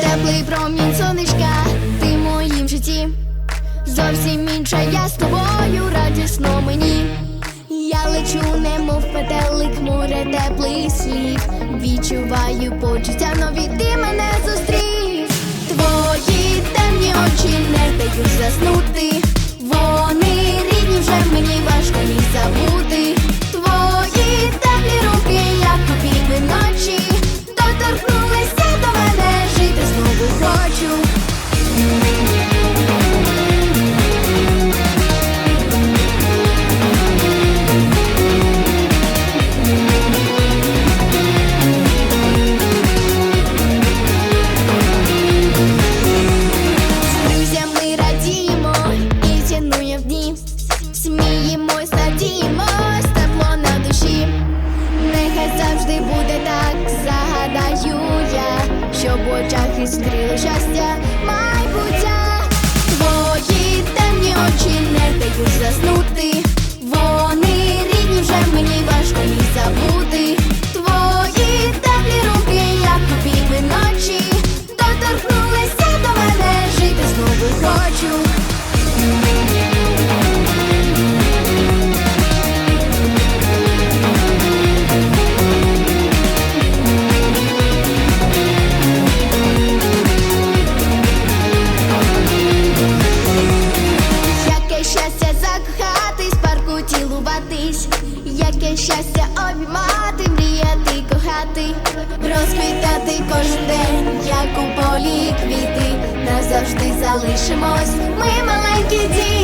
Теплий промінь сонечка, ти в моїм житті. Зовсім інша я з тобою радісно мені. Я лечу, немов петелик, море теплих слів. Відчуваю почуття нові, ти мене зустрів. Твої темні очі не дають заснути. Очах щастя, яке щастя обіймати, мріяти, кохати, розквітати кожен день, як у полі квіти, назавжди залишимось, ми маленькі діти,